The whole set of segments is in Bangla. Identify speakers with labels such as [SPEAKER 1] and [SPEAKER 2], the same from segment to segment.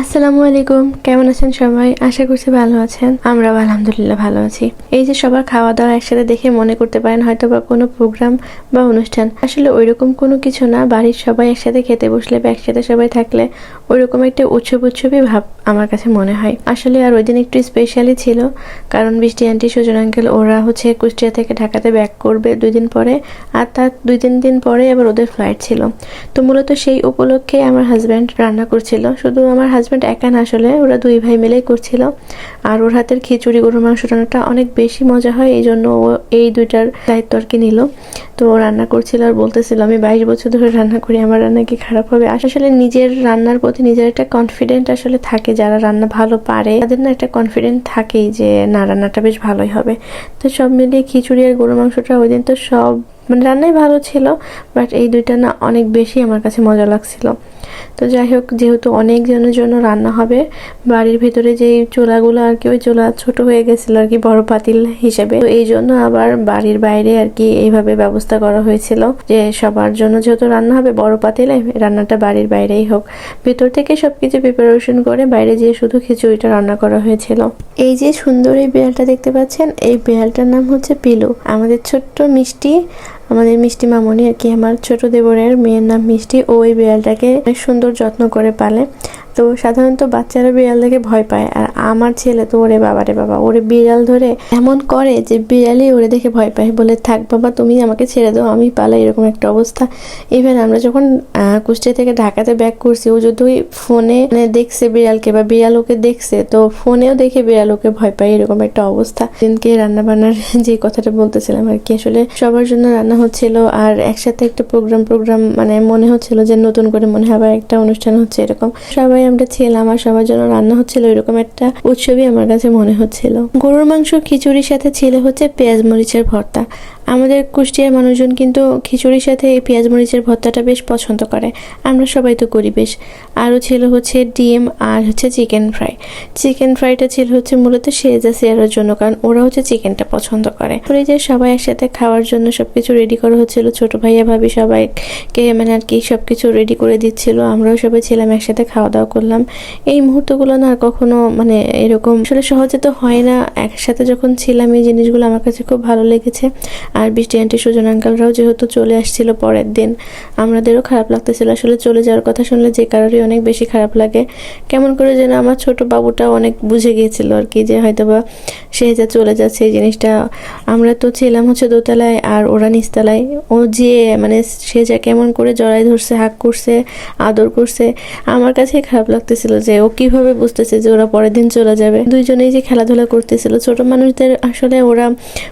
[SPEAKER 1] আসসালামু আলাইকুম। কেমন আছেন সবাই? আশা করছি ভালো আছেন। আমরাও আলহামদুলিল্লাহ ভালো আছি। এই যে সবার খাওয়া দাওয়া একসাথে দেখে মনে করতে পারেন হয়তো বা কোনো প্রোগ্রাম বা অনুষ্ঠান। আসলে ওইরকম কোনো কিছু না। বাড়ির সবাই একসাথে খেতে বসলে বা একসাথে সবাই থাকলে ওইরকম একটা উৎসব উৎসবই ভাব আমার কাছে মনে হয়। আসলে আর ওই দিন একটু স্পেশালি ছিল। কারণ বৃষ্টি আন্টি সুজন আঙ্কেল ওরা হচ্ছে কুষ্টিয়া থেকে ঢাকাতে ব্যাক করবে দুই দিন পরে। আর তার দুই তিন দিন পরে আবার ওদের ফ্লাইট ছিল। তো মূলত সেই উপলক্ষে আমার হাজব্যান্ড রান্না করছিল। শুধু আমার হাজব্যান্ড একা না আসলে ওরা দুই ভাই মিলেই করছিল। আর ওর হাতের খিচুড়ি, গরুর মাংস রান্নাটা অনেক বেশি মজা হয়, এই জন্য ও এই দুইটার দায়িত্ব আর কি নিল। তো ও রান্না করছিল আর বলতেছিল, আমি বাইশ বছর ধরে রান্না করি, আমার রান্না কি খারাপ হবে? আসলে নিজের রান্নার প্রতি নিজের একটা কনফিডেন্ট আসলে থাকে, যারা রান্না ভালো পারে, তাদের না একটা কনফিডেন্ট থাকেই যে, না, রান্নাটা বেশ ভালোই হবে। তো সব মিলিয়ে খিচুড়ি আর গরুর মাংসটা ওই দিন তো সব মানে রান্নাই ভালো ছিল বাট এই দুইটা না অনেক বেশি আমার কাছে মজা লাগছিল। তো যাই হোক যেহেতু অনেক জনের জন্য রান্না হবে, বাড়ির ভেতরে যে চোলাগুলো আর কি, ওই চোলা ছোট হয়ে গেছিল আর কি, বড় পাতিল হিসেবে। তো এই জন্য আবার বাড়ির বাইরে আর কি এইভাবে ব্যবস্থা করা হয়েছিল যে সবার জন্য যেহেতু রান্না হবে, বড় পাতিলে রান্নাটা বাড়ির বাইরেই হোক। ভেতর থেকে সবকিছু প্রিপারেশন করে বাইরে যেয়ে শুধু খিচুড়িটা রান্না করা হয়েছিল। এই যে সুন্দর এই বিড়ালটা দেখতে পাচ্ছেন, এই বিড়ালটার নাম হচ্ছে পিলু। আমাদের ছোট্ট মিষ্টি আমাদের মিষ্টি মামনি, আর কি, আমার ছোট দেবরের মেয়ের নাম মিষ্টি। ও ওই বিড়ালটাকে অনেক সুন্দর যত্ন করে পালে। তো সাধারণত বাচ্চারা বিড়াল দেখে ভয় পায়। আর আমার ছেলে তো ওরে বাবারে বাবা, ওরে বিড়াল ধরে এমন করে যে বিড়ালই ওরে দেখে ভয় পায়, বলে, থাক বাবা, তুমি আমাকে ছেড়ে দাও, আমি পালাই এরকম একটা অবস্থা। ইভেন আমরা যখন কুষ্টিয়া থেকে ঢাকাতে ব্যাক করছি, ও যদি ফোনে মানে দেখছে বিড়ালকে বা বিড়াল ওকে দেখছে, তো ফোনেও দেখে বিড়াল ওকে ভয় পায়, এরকম একটা অবস্থা। দিনকে রান্না বান্নার যে কথাটা বলতেছিলাম আর কি, আসলে সবার জন্য রান্না হচ্ছিল, আর একসাথে একটা প্রোগ্রাম প্রোগ্রাম মানে মনে হচ্ছিল যে নতুন করে মনে হয় একটা অনুষ্ঠান হচ্ছে, এরকম। সবাই আমরা ছিলাম আর সবার জন্য রান্না হচ্ছিল এরকম একটা উৎসবই আমার কাছে মনে হচ্ছিল। গরুর মাংস খিচুড়ির সাথে ছিল হচ্ছে পেঁয়াজ মরিচের ভর্তা। আমাদের কুষ্টিয়ার মানুষজন কিন্তু খিচুড়ির সাথে এই পেঁয়াজ মরিচের ভর্তাটা বেশ পছন্দ করে। আমরা সবাই তো করি বেশ আরও ছিল হচ্ছে ডিম আর হচ্ছে চিকেন ফ্রাই। চিকেন ফ্রাইটা ছিল হচ্ছে মূলত সেজা সেয়ারের জন্য, কারণ ওরা হচ্ছে চিকেনটা পছন্দ করে। পরে যে সবাই একসাথে খাওয়ার জন্য সব কিছু রেডি করা হচ্ছিল, ছোট ভাইয়া ভাবি সবাইকে মানে আর কি সব কিছু রেডি করে দিচ্ছিল, আমরাও সবাই ছিলাম একসাথে খাওয়া দাওয়া করলাম। এই মুহূর্তগুলো না আর কখনো মানে এরকম আসলে সহজে তো হয় না। একসাথে যখন ছিলাম, এই জিনিসগুলো আমার কাছে খুব ভালো লেগেছে। আর বৃষ্টি আন্টি সুজন আঙ্কালরাও যেহেতু চলে আসছিল পরের দিন, আমাদেরও খারাপ লাগতেছিল। আসলে চলে যাওয়ার কথা শুনলে যে কারোরই অনেক বেশি খারাপ লাগে। কেমন করে যেন আমার ছোট বাবুটা অনেক বুঝে গিয়েছিল আর কি যে হয়তো বা সে যা চলে যাচ্ছে এই জিনিসটা। আমরা তো ছিলাম হচ্ছে দোতলায় আর ওরা নিচতলায়। ও যে মানে সে যা কেমন করে জড়াই ধরছে, হাক করছে, আদর করছে, আমার কাছে খারাপ লাগতেছিল যে ও কীভাবে বুঝতেছে যে ওরা পরের দিন চলে যাবে। দুইজনেই যে খেলাধুলা করতেছিল। ছোট মানুষদের আসলে ওরা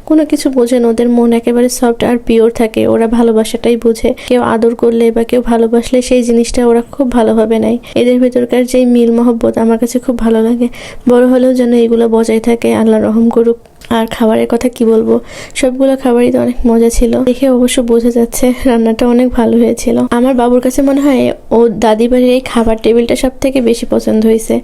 [SPEAKER 1] কোনো কিছু বোঝে না, ওদের মন একেবারে সফট আর পিওর থাকে, ওরা ভালোবাসাটাই বোঝে। কেউ আদর করলে বা কেউ ভালোবাসলে সেই জিনিসটা ওরা খুব ভালোভাবে নেয়। এদের ভেতরকার যে মিল মহব্বত আমার কাছে খুব ভালো লাগে। বড় হলেও যেন এগুলো বজায় থাকে আল্লাহ রহম করুক। আর খাবারের কথা কি বলব? সবগুলো খাবারই তো অনেক মজা ছিল। দেখে অবশ্য বোঝা যাচ্ছে রান্নাটা অনেক ভালো হয়েছিল। আমার বাবুর কাছে মনে হয় ও দাদি বাড়ির এই খাবার টেবিলটা সব থেকে বেশি পছন্দ হয়েছে।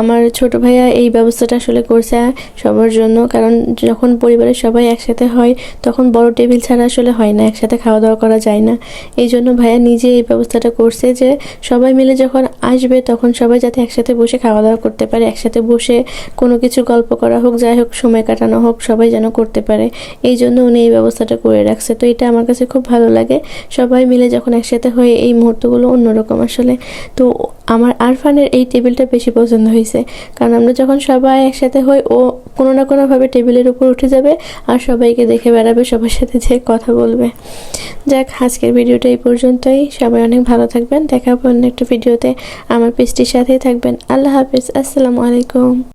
[SPEAKER 1] আমার ছোট ভাইয়া এই ব্যবস্থাটা আসলে করছে সবার জন্য, কারণ যখন পরিবারের সবাই একসাথে হয়, তখন বড় টেবিল ছাড়া আসলে হয় না, একসাথে খাওয়া দাওয়া করা যায় না। এই জন্য ভাইয়া নিজে এই ব্যবস্থাটা করছে যে, সবাই মিলে যখন আসবে, তখন সবাই যাতে একসাথে বসে খাওয়া দাওয়া করতে পারে, একসাথে বসে কোনো কিছু গল্প করা হোক, যাই হোক, সময় কাটানো হোক, সবাই যেন করতে পারে। এই জন্য উনি এই ব্যবস্থাটা করে রাখছে। তো এটা আমার কাছে খুব ভালো লাগে। সবাই মিলে যখন একসাথে হয়ে এই মুহূর্তগুলো অন্যরকম আসলে। তো আমার আরফানের এই টেবিলটা বেশি পছন্দ হয়েছে। কারণ আমরা যখন সবাই একসাথে হই, ও কোনো না কোনোভাবে টেবিলের উপর উঠে যাবে আর সবাইকে দেখে বেড়াবে, সবার সাথে যে কথা বলবে। যাক, আজকের ভিডিওটা এই পর্যন্তই। সবাই অনেক ভালো থাকবেন। দেখা হবে অন্য একটা ভিডিওতে। আমার পেজটির সাথেই থাকবেন। আল্লাহ হাফিজ। আসসালামু আলাইকুম।